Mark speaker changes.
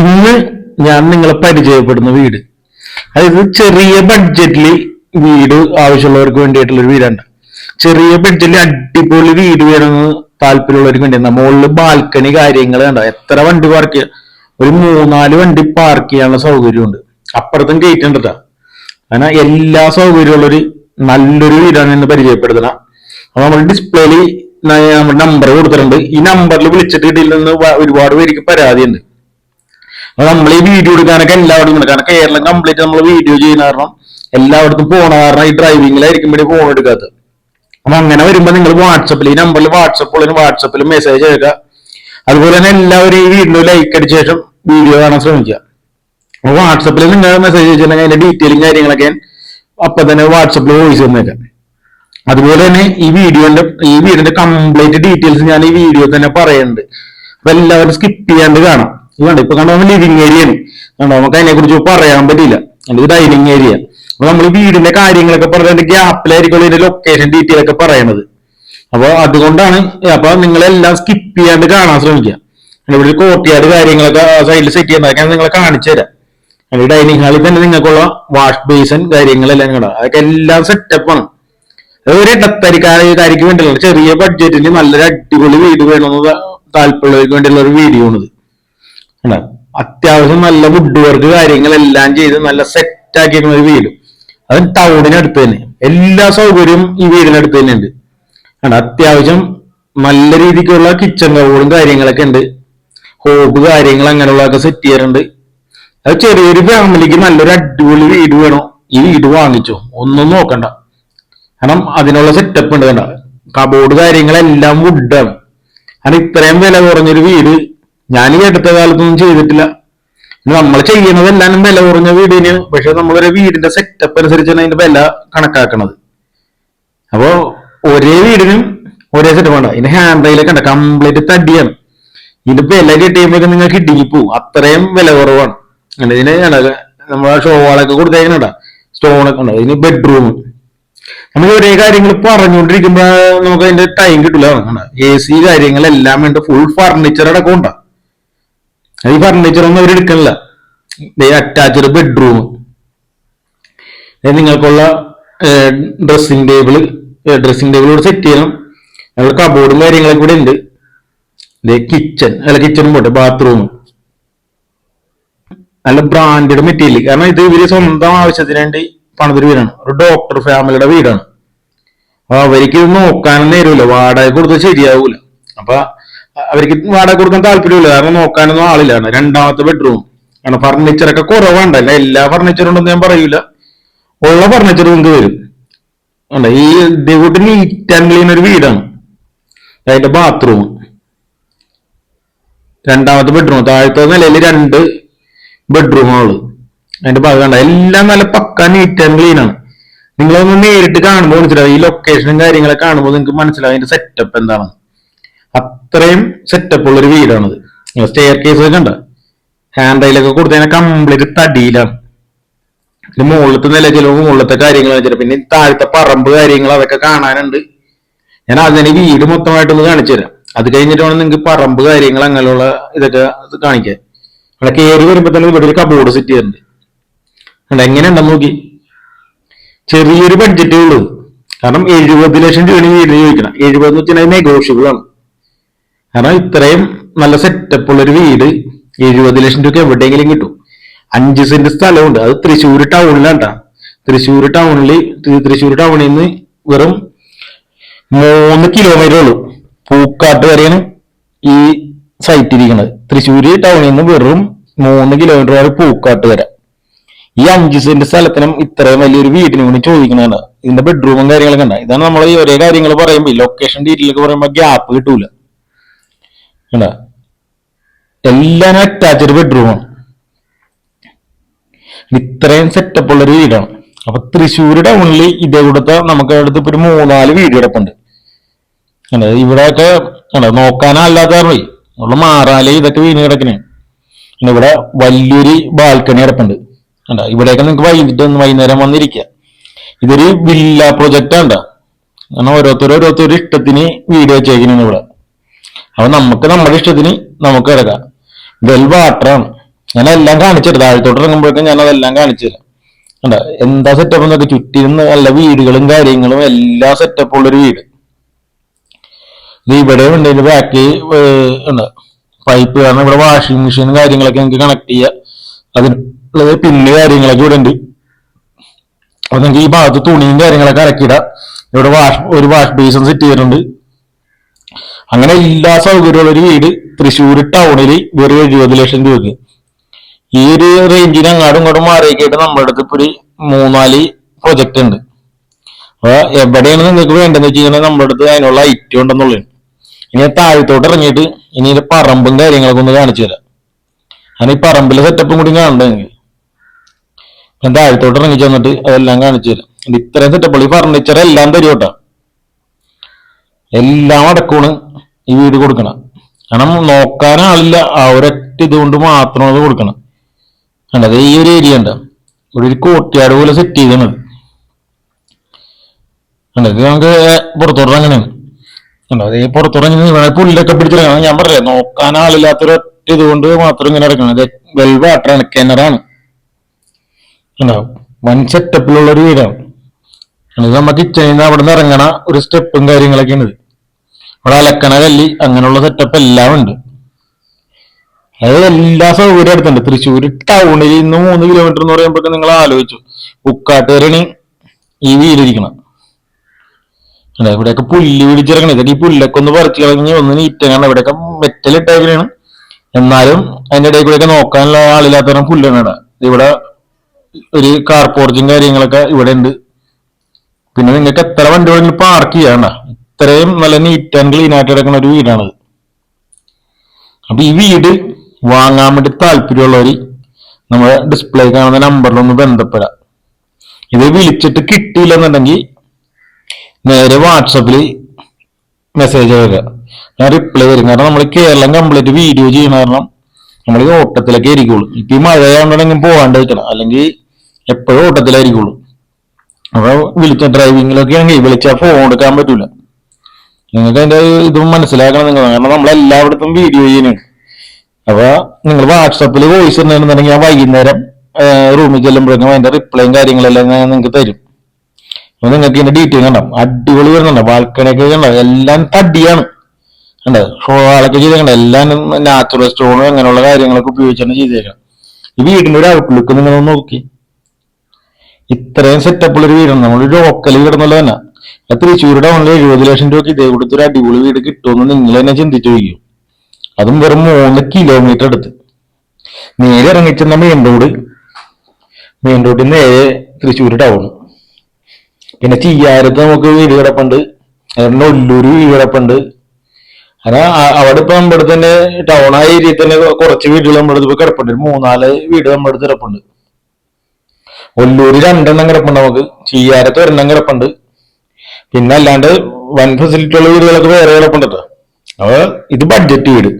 Speaker 1: ഇന്ന് ഞാൻ നിങ്ങളെ പരിചയപ്പെടുന്ന വീട്. അതായത് ചെറിയ ബഡ്ജറ്റിൽ വീട് ആവശ്യമുള്ളവർക്ക് വേണ്ടിയിട്ടുള്ള ഒരു വീടാണ്. ചെറിയ ബഡ്ജറ്റിൽ അടിപൊളി വീട് വേണമെന്ന് താല്പര്യമുള്ളവർക്ക് വേണ്ടി മുകളിൽ ബാൽക്കണി കാര്യങ്ങൾ കണ്ട? എത്ര വണ്ടി പാർക്ക് ചെയ്യാം? ഒരു മൂന്നാൽ വണ്ടി പാർക്ക് ചെയ്യാനുള്ള സൗകര്യമുണ്ട്. അപ്പുറത്തും ഗേറ്റ് ഉണ്ട്. അങ്ങനെ എല്ലാ സൗകര്യമുള്ളൊരു നല്ലൊരു വീടാണ് എന്ന് പരിചയപ്പെടുത്തണം അപ്പൊ നമ്മൾ ഡിസ്പ്ലേയിൽ നമ്മുടെ നമ്പർ കൊടുത്തിട്ടുണ്ട്. ഈ നമ്പറിൽ വിളിച്ചിട്ട് കിട്ടിയില്ലെന്ന് ഒരുപാട് പേർക്ക് പരാതിയുണ്ട്. നമ്മൾ ഈ വീഡിയോ എടുക്കാനൊക്കെ എല്ലായിടത്തും ഉണ്ട്. കാരണം കേരളം കംപ്ലീറ്റ് നമ്മൾ വീഡിയോ ചെയ്യുന്ന കാരണം എല്ലായിടത്തും പോണ കാരണം ഈ ഡ്രൈവിംഗിലായിരിക്കും വേണ്ടി ഫോൺ എടുക്കാത്തത്. അപ്പൊ അങ്ങനെ വരുമ്പോ നിങ്ങൾ വാട്സപ്പിൽ ഈ നമ്പറിൽ വാട്സപ്പ് ഉള്ളതിന് വാട്സപ്പിൽ മെസ്സേജ് അയക്കുക. അതുപോലെ തന്നെ എല്ലാവരും ഈ വീഡിയോ ലൈക്ക് അടിച്ച ശേഷം വീഡിയോ കാണാൻ ശ്രമിക്കുക. അപ്പൊ വാട്സപ്പിൽ നിങ്ങൾ മെസ്സേജ് അയച്ചിട്ടുണ്ടെങ്കിൽ അതിന്റെ ഡീറ്റെയിലും കാര്യങ്ങളൊക്കെ അപ്പൊ തന്നെ വാട്സപ്പിൽ വോയിസ് തന്നേക്കാം അതുപോലെ തന്നെ ഈ വീഡിയോന്റെ ഈ വീടിന്റെ കംപ്ലീറ്റ് ഡീറ്റെയിൽസ് ഞാൻ ഈ വീഡിയോ തന്നെ പറയുന്നുണ്ട് അപ്പൊ എല്ലാവരും സ്കിപ്പ് ചെയ്യാണ്ട് കാണാം. ഇത് കണ്ടോ ഇപ്പൊ കണ്ടോ ലിവിങ് ഏരിയ കണ്ടോ നമുക്ക് അതിനെ കുറിച്ച് പറയാൻ പറ്റില്ല ഇത് ഡൈനിങ് ഏരിയ അപ്പൊ നമ്മൾ വീടിന്റെ കാര്യങ്ങളൊക്കെ പറഞ്ഞതിന്റെ ഗ്യാപ്പിലായിരിക്കും ഇതിന്റെ ലൊക്കേഷൻ ഡീറ്റെയിൽ ഒക്കെ പറയണത്. അപ്പൊ അതുകൊണ്ടാണ് അപ്പൊ നിങ്ങളെല്ലാം സ്കിപ്പ് ചെയ്യാണ്ട് കാണാൻ ശ്രമിക്കുക. ഇവിടെ ഒരു കോർട്ടിയാട് കാര്യങ്ങളൊക്കെ സൈഡിൽ സെറ്റ് ചെയ്യുന്നതൊക്കെ ഞാൻ നിങ്ങളെ കാണിച്ചു തരാം. ഈ ഡൈനിങ് ഹാളിൽ തന്നെ നിങ്ങൾക്കുള്ള വാഷ് ബേസൺ കാര്യങ്ങളെല്ലാം കണ്ടോ അതൊക്കെ എല്ലാം സെറ്റപ്പാണ് ഒരു ഇടത്തരിക്കാരിക്ക് വേണ്ടിയുള്ള ചെറിയ ബഡ്ജറ്റിന് നല്ലൊരു അടിപൊളി വീട് വേണമെന്ന് താല്പര്യമുള്ളവർക്ക് വേണ്ടിയുള്ള ഒരു വീഡിയോ ആണിത്? അത്യാവശ്യം നല്ല വുഡ് വർക്ക് കാര്യങ്ങളെല്ലാം ചെയ്ത് നല്ല സെറ്റ് ആക്കിയിരിക്കുന്ന ഒരു വീട്. അത് ടൗണിനടുത്ത് തന്നെ. എല്ലാ സൗകര്യവും ഈ വീടിനടുത്ത് തന്നെ ഉണ്ട് കണ്ടോ? അത്യാവശ്യം നല്ല രീതിക്കുള്ള കിച്ചൺ കബോർഡും കാര്യങ്ങളൊക്കെ ഉണ്ട്. ഹോബ് കാര്യങ്ങൾ അങ്ങനെയുള്ളതൊക്കെ സെറ്റ് ചെയ്യാറുണ്ട്. അത് ചെറിയൊരു ഫാമിലിക്ക് നല്ലൊരു അടിപൊളി വീട് വേണോ? ഈ വീട് വാങ്ങിച്ചോ? ഒന്നും നോക്കണ്ട. കാരണം അതിനുള്ള സെറ്റപ്പ് ഉണ്ട് കണ്ട? കബോർഡ് കാര്യങ്ങളെല്ലാം വുഡാണ് കാരണം ഇത്രയും വില കുറഞ്ഞൊരു വീട് ഞാൻ ഈ അടുത്ത കാലത്തൊന്നും ചെയ്തിട്ടില്ല. നമ്മൾ ചെയ്യുന്നതെല്ലാം വില കുറഞ്ഞ വീടിന്. പക്ഷെ നമ്മളൊരു വീടിന്റെ സെറ്റപ്പ് അനുസരിച്ചാണ് അതിന്റെ വില കണക്കാക്കണത്. അപ്പോ ഒരേ വീടിനും ഒരേ സെറ്റപ്പ് ഉണ്ട് ഇതിന്റെ ഹാൻഡ് റെയിലൊക്കെ ഉണ്ട്. കംപ്ലീറ്റ് തടിയാണ്. ഇതിന്റെ വില കിട്ടിയപ്പോഴൊക്കെ നിങ്ങൾക്ക് ഇടുങ്ങി പോവും. അത്രയും വില കുറവാണ്. ഇതിന് നമ്മളെ ഷോളൊക്കെ കൊടുത്തേക്കണ സ്റ്റോണൊക്കെ ഉണ്ട്. ഇതിന് ബെഡ്റൂം നമ്മൾ ഒരേ കാര്യങ്ങൾ പറഞ്ഞുകൊണ്ടിരിക്കുമ്പോ നമുക്ക് അതിന്റെ ടൈം കിട്ടില്ല എ സി കാര്യങ്ങളെല്ലാം വേണ്ട ഫുൾ ഫർണിച്ചർ അടക്കം ഉണ്ടാ. ഈ ഫർണിച്ചർ ഒന്നും അവർ എടുക്കണില്ല. അറ്റാച്ച്ഡ് ബെഡ്റൂം നിങ്ങൾക്കുള്ള ഡ്രസ്സിംഗ് ടേബിൾ ഡ്രസ്സിംഗ് ടേബിൾ കൂടെ സെറ്റ് ചെയ്യണം. നമ്മൾ കബോർഡും കാര്യങ്ങളൊക്കെ കൂടെ ഉണ്ട്. കിച്ചൺ അല്ല കിച്ചണും പോട്ടെ ബാത്റൂം നല്ല ബ്രാൻഡഡ് മെറ്റീരിയൽ കാരണം ഇത് ഇവർ സ്വന്തം ആവശ്യത്തിന് വേണ്ടി പണിതൊരു വീടാണ്. ഒരു ഡോക്ടർ ഫാമിലിയുടെ വീടാണ്. അപ്പൊ അവർക്ക് ഇത് നോക്കാനും നേരമില്ല വാടക കൊടുത്താൽ ശരിയാവൂല. അപ്പൊ അവർക്ക് വാടക കൊടുക്കാൻ താല്പര്യമില്ല. കാരണം നോക്കാനൊന്നും ആളില്ലാണ് രണ്ടാമത്തെ ബെഡ്റൂം കാരണം ഫർണിച്ചറൊക്കെ കുറവുണ്ടല്ല എല്ലാ ഫർണിച്ചറും ഉണ്ടെന്ന് ഞാൻ പറയൂല. ഉള്ള ഫർണിച്ചർ നിങ്ങൾക്ക് വരും ഈ ഇതേകൂട്ട് നീറ്റ് ആൻഡ് ക്ലീൻ ഒരു വീടാണ്. അതിന്റെ ബാത്റൂം രണ്ടാമത്തെ ബെഡ്റൂം താഴത്തെ നിലയിൽ രണ്ട് ബെഡ്റൂമുകൾ അതിന്റെ ഭാഗം കണ്ട? എല്ലാം നല്ല പക്ക നീറ്റ് ആൻഡ് ക്ലീൻ ആണ്. നിങ്ങളൊന്ന് നേരിട്ട് കാണുമ്പോൾ മനസ്സിലാവും. ഈ ലൊക്കേഷനും കാര്യങ്ങളൊക്കെ കാണുമ്പോൾ നിങ്ങൾക്ക് മനസ്സിലാവും. അതിന്റെ സെറ്റപ്പ് എന്താണ്. അത്രയും സെറ്റപ്പ് ഉള്ള ഒരു വീടാണിത്. സ്റ്റെയർ കേസ് ഒക്കെ ഉണ്ട് ഹാൻഡ് റൈലൊക്കെ കൊടുത്തതിനെ കംപ്ലീറ്റ് തടിയിലാണ്. മുകളിലത്തെ നില ചിലവ് മുകളിലത്തെ കാര്യങ്ങൾ പിന്നെ താഴത്തെ പറമ്പ് കാര്യങ്ങൾ അതൊക്കെ കാണാനുണ്ട്. ഞാൻ അതിന് വീട് മൊത്തമായിട്ടൊന്ന് കാണിച്ചു തരാം. അത് കഴിഞ്ഞിട്ട് വേണം നിങ്ങൾക്ക് പറമ്പ് കാര്യങ്ങൾ അങ്ങനെയുള്ള ഇതൊക്കെ കാണിക്കാൻ. അവിടെ കയറി വരുമ്പോ തന്നെ ഇവിടെ ഒരു കബോർഡ് സെറ്റ് ചെയ്തിട്ടുണ്ട്. കണ്ടോ എങ്ങനെയുണ്ടെന്ന് നോക്കി. ചെറിയൊരു ബഡ്ജറ്റേ ഉള്ളൂ. കാരണം എഴുപത് ലക്ഷം രൂപയാണ് വീട് വീടിന് ചോദിക്കണം. എഴുപത് വെച്ചാൽ നെഗോഷ്യബിൾ ആണ്. കാരണം ഇത്രയും നല്ല സെറ്റപ്പ് ഉള്ള ഒരു വീട് എഴുപത് ലക്ഷം രൂപ എവിടെയെങ്കിലും കിട്ടും. അഞ്ച് സെന്റ് സ്ഥലമുണ്ട്. അത് തൃശ്ശൂർ ടൗണിലാണ്ട. തൃശ്ശൂർ ടൗണിൽ തൃശ്ശൂർ ടൗണിൽ നിന്ന് വെറും മൂന്ന് കിലോമീറ്റർ ഉള്ളൂ. പൂക്കാട്ട് വരെയാണ് ഈ സൈറ്റ് ഇരിക്കുന്നത് തൃശ്ശൂർ ടൗണിൽ നിന്ന് വെറും മൂന്ന് കിലോമീറ്റർ വരെ പൂക്കാട്ട് വരെ. ഈ അഞ്ച് സെന്റ് സ്ഥലത്തിനും ഇത്രയും വലിയൊരു വീടിന് കൂടി ചോദിക്കുന്നതാണ് ഇതിന്റെ ബെഡ്റൂമും കാര്യങ്ങളൊക്കെ ഉണ്ടാകും ഇതാണ് നമ്മൾ ഈ ഒരേ കാര്യങ്ങൾ പറയുമ്പോൾ ലൊക്കേഷൻ ഡീറ്റെയിൽ ഒക്കെ പറയുമ്പോൾ ഗ്യാപ്പ് കിട്ടൂല. കണ്ടാ? എല്ലാം അറ്റാച്ച്ഡ് ബെഡ്റൂമാണ് ഇത്രയും സെറ്റപ്പ് ഉള്ള ഒരു വീടാണ്. അപ്പൊ തൃശ്ശൂർ ടൗണിൽ ഇതേ കൂടത്തെ നമുക്ക് അടുത്ത് ഇപ്പൊ ഒരു മൂന്നാൽ വീട് കിടപ്പുണ്ട്. കണ്ടോ? ഇവിടെയൊക്കെ കണ്ടോ? നോക്കാനല്ലാത്ത പോയി ഉള്ള മാറാലേ ഇതൊക്കെ വീണ് കിടക്കണേ. ഇവിടെ വലിയൊരു ബാൽക്കണി കിടപ്പുണ്ട്. കണ്ടോ? ഇവിടെയൊക്കെ നിങ്ങൾക്ക് വൈകിട്ട് വൈകുന്നേരം വന്നിരിക്കുക ഇതൊരു വില്ല പ്രൊജക്റ്റ് ആണ് കാരണം ഓരോരുത്തരും ഓരോരുത്തരും ഇഷ്ടത്തിന് വീട് വെച്ചേക്കണേ ഇവിടെ. അപ്പൊ നമുക്ക് നമ്മുടെ ഇഷ്ടത്തിന് നമുക്ക് കിടക്കാം വെൽ വാട്ടറാണ് ഞാൻ എല്ലാം കാണിച്ചിട്ട് താഴത്തോട്ട് ഇറങ്ങുമ്പോഴേക്കും ഞാൻ അതെല്ലാം കാണിച്ചു തരാം കണ്ടോ? എന്താ സെറ്റപ്പ് എന്നൊക്കെ ചുറ്റിരുന്ന് നല്ല വീടുകളും കാര്യങ്ങളും എല്ലാ സെറ്റപ്പും ഉള്ളൊരു വീട്. ഇവിടെ ഉണ്ട് ഇതിന്റെ ബാക്കി ഉണ്ട്. പൈപ്പ് കാരണം ഇവിടെ വാഷിംഗ് മെഷീൻ കാര്യങ്ങളൊക്കെ എനിക്ക് കണക്ട് ചെയ്യാം. അതിനുള്ളത് പിന്നെ കാര്യങ്ങളൊക്കെ ഇവിടെ ഉണ്ട്. അപ്പൊ നിങ്ങൾക്ക് ഈ ഭാഗത്ത് തുണിയും കാര്യങ്ങളൊക്കെ ഇറക്കിയിടാം ഇവിടെ വാഷ് ഒരു വാഷ് ബേസും സെറ്റ് ചെയ്തിട്ടുണ്ട്. അങ്ങനെ എല്ലാ സൗകര്യമുള്ള ഒരു വീട് തൃശ്ശൂർ ടൗണിൽ വെറും എഴുപത് ലക്ഷം രൂപയ്ക്ക് ഈ ഒരു റേഞ്ചിന് അങ്ങാടും ഇങ്ങോട്ടും മാറിയൊക്കെയായിട്ട് നമ്മുടെ അടുത്ത് ഇപ്പൊ ഒരു മൂന്നാൽ പ്രൊജക്ട് ഉണ്ട്. അപ്പൊ എവിടെയാണ് നിങ്ങൾക്ക് വേണ്ടതെന്ന് വെച്ച് കഴിഞ്ഞാൽ നമ്മുടെ അടുത്ത് അതിനുള്ള ഐറ്റം ഉണ്ടെന്നുള്ളത് ഇനി താഴത്തോട്ട് ഇറങ്ങിയിട്ട് ഇനി പറമ്പും കാര്യങ്ങളൊക്കെ ഒന്ന് കാണിച്ചു തരാം. അങ്ങനെ ഈ പറമ്പിലെ സെറ്റപ്പും കൂടി കാണണ്ടെങ്കിൽ ഞാൻ താഴത്തോട്ട് ഇറങ്ങി ചെന്നിട്ട് അതെല്ലാം കാണിച്ചു തരാം. ഇത് ഇത്രയും സെറ്റപ്പുകൾ ഈ ഫർണിച്ചർ എല്ലാം തരും എല്ലാം അടക്കമാണ്. ഈ വീട് കൊടുക്കണം. കാരണം നോക്കാൻ ആളില്ല. ആ ഒരൊറ്റ ഇതുകൊണ്ട് മാത്രം അത് കൊടുക്കണം. കണ്ടത് ഈ ഒരു ഏരിയ ഉണ്ട്. ഇവിടെ ഒരു കോട്ടിയാട് പോലെ സെറ്റ് ചെയ്താണ് കണ്ടത് നമുക്ക് പുറത്തോട്ട് അങ്ങനെയാണ് കണ്ടോ? അത് ഈ പുറത്തോട്ട് ഇവിടെ പുല്ലൊക്കെ പിടിച്ചിറങ്ങണം ഞാൻ പറയാം നോക്കാൻ ആളില്ലാത്തൊരൊറ്റ ഇതുകൊണ്ട് മാത്രം ഇങ്ങനെ ഇറക്കണം ഇത് വെൽ വാട്ടറാണ് കിണറാണ് ഉണ്ടാവും വൻ സെറ്റപ്പിലുള്ള ഒരു വീടാണ്. ഇത് നമ്മ കിച്ചണിന്ന് അവിടെ നിന്ന് ഇറങ്ങണ ഒരു സ്റ്റെപ്പും കാര്യങ്ങളൊക്കെയാണ് ഉണ്ട് അവിടെ അലക്കണ കല്ലി അങ്ങനെയുള്ള സെറ്റപ്പ് എല്ലാം ഉണ്ട്. അതായത് എല്ലാ സൗകര്യം അടുത്തുണ്ട് തൃശ്ശൂർ ടൗണിൽ നിന്ന് മൂന്ന് കിലോമീറ്റർ എന്ന് പറയുമ്പോൾ നിങ്ങൾ ആലോചിച്ചു. ഉക്കാട്ടുകാരാണ് ഈ വീലിരിക്കണം. ഇവിടെയൊക്കെ പുല്ല് പിടിച്ചിറങ്ങണം ഇതൊക്കെ ഈ പുല്ലൊക്കെ ഒന്ന് പറിച്ചു കളഞ്ഞ് ഒന്ന് നീറ്റങ്ങാണ് ഇവിടെയൊക്കെ മെറ്റലിട്ടേക്കണാണ് എന്നാലും അതിന്റെ ഇടയിൽ കൂടെയൊക്കെ നോക്കാനുള്ള ആളില്ലാത്തവരും പുല്ലാണ് ഇവിടെ. ഇവിടെ ഒരു കാർ പോർച്ചും കാര്യങ്ങളൊക്കെ ഇവിടെ ഉണ്ട്. പിന്നെ നിങ്ങൾക്ക് എത്ര വണ്ടി വേണമെങ്കിലും പാർക്ക് ചെയ്യാണ്ട ഇത്രയും നല്ല നീറ്റ് ആൻഡ് ക്ലീൻ ആയിട്ട് കിടക്കുന്ന ഒരു വീടാണത്. അപ്പൊ ഈ വീട് വാങ്ങാൻ വേണ്ടി താല്പര്യമുള്ളവർ നമ്മുടെ ഡിസ്പ്ലേ കാണുന്ന നമ്പറിലൊന്ന് ബന്ധപ്പെടാം ഇത് വിളിച്ചിട്ട് കിട്ടിയില്ലെന്നുണ്ടെങ്കിൽ നേരെ വാട്സപ്പിൽ മെസ്സേജ് വരിക ഞാൻ റിപ്ലൈ തരും. കാരണം നമ്മൾ കേരളം കംപ്ലീറ്റ് വീഡിയോ ചെയ്യണ കാരണം നമ്മൾ ഓട്ടത്തിലൊക്കെ ആയിരിക്കുള്ളൂ. ഇപ്പൊ ഈ മഴയാണെന്നുണ്ടെങ്കിൽ പോകാണ്ടിരിക്കണം അല്ലെങ്കിൽ എപ്പോഴും ഓട്ടത്തിലായിരിക്കുള്ളൂ. അപ്പൊ വിളിച്ച ഡ്രൈവിങ്ങിലൊക്കെ ആണെങ്കിൽ വിളിച്ചാൽ ഫോൺ എടുക്കാൻ പറ്റൂല. നിങ്ങൾക്ക് അതിന്റെ ഇതും മനസ്സിലാക്കണം നിങ്ങൾ. കാരണം നമ്മൾ വീഡിയോ ചെയ്യുന്നു അപ്പൊ നിങ്ങൾ വാട്സപ്പിൽ വോയിസ് ഉണ്ടെന്നുണ്ടെങ്കിൽ ഞാൻ വൈകുന്നേരം റൂമിൽ ചെല്ലുമ്പോഴേക്കും അതിന്റെ റിപ്ലൈയും കാര്യങ്ങളെല്ലാം ഞാൻ നിങ്ങൾക്ക് തരും. അപ്പൊ നിങ്ങൾക്ക് ഇതിന്റെ ഡീറ്റെയിൽ കണ്ടാം അടിപൊളി വരുന്നുണ്ട്. ബാൽക്കണിയൊക്കെ കണ്ടോ എല്ലാം തടിയാണ്. കണ്ടോ? ഷോളൊക്കെ ചെയ്തേക്കണ്ട എല്ലാം നാച്ചുറൽ സ്റ്റോണും അങ്ങനെയുള്ള കാര്യങ്ങളൊക്കെ ഉപയോഗിച്ചാണ് ചെയ്തേക്കണം. ഈ വീടിന്റെ ഒരു ഔട്ട്ലുക്ക് നിങ്ങൾ നോക്കി. ഇത്രയും സെറ്റപ്പുള്ള ഒരു വീടാണ്. നമ്മൾ ലോക്കൽ വീടെന്നുള്ള തന്നെ. ചൂരുടെ ടൗണിൽ എഴുപത് ലക്ഷം രൂപയ്ക്ക് ഇതേ കൊടുത്ത് ഒരു അടിപൊളി വീട് കിട്ടുമെന്ന് നിങ്ങൾ തന്നെ ചിന്തിച്ചു വയ്ക്കും അതും വെറും മൂന്ന് കിലോമീറ്റർ അടുത്ത്. നേരെ ഇറങ്ങിച്ചെന്ന മെയിൻ റോഡ് മെയിൻ റോഡിൽ നേരെ തൃശ്ശൂർ ടൗൺ പിന്നെ ചീയാരത്ത് നമുക്ക് വീട് കിടപ്പുണ്ട്. അതുകൊണ്ട് ഉള്ളൂർ വീട് കിടപ്പുണ്ട്. അങ്ങനെ അവിടെ ഇപ്പൊ നമ്മുടെ അടുത്ത് തന്നെ ടൗൺ ആ ഏരിയയിൽ തന്നെ കുറച്ച് വീടുകൾ നമ്മുടെ അടുത്ത് കിടപ്പുണ്ട്. മൂന്നാൽ വീട് നമ്മുടെ അടുത്ത് കിടപ്പുണ്ട്. ഉള്ളൂർ രണ്ടെണ്ണം കിടപ്പുണ്ട് നമുക്ക്. ചീയാരത്ത് ഒരെണ്ണം കിടപ്പുണ്ട്. പിന്നെ അല്ലാണ്ട് വൻ ഫെസിലിറ്റി ഉള്ള വീടുകളൊക്കെ വേറെ കിടപ്പുണ്ട് കേട്ടോ അപ്പൊ ഇത് ബഡ്ജറ്റ് വീട്.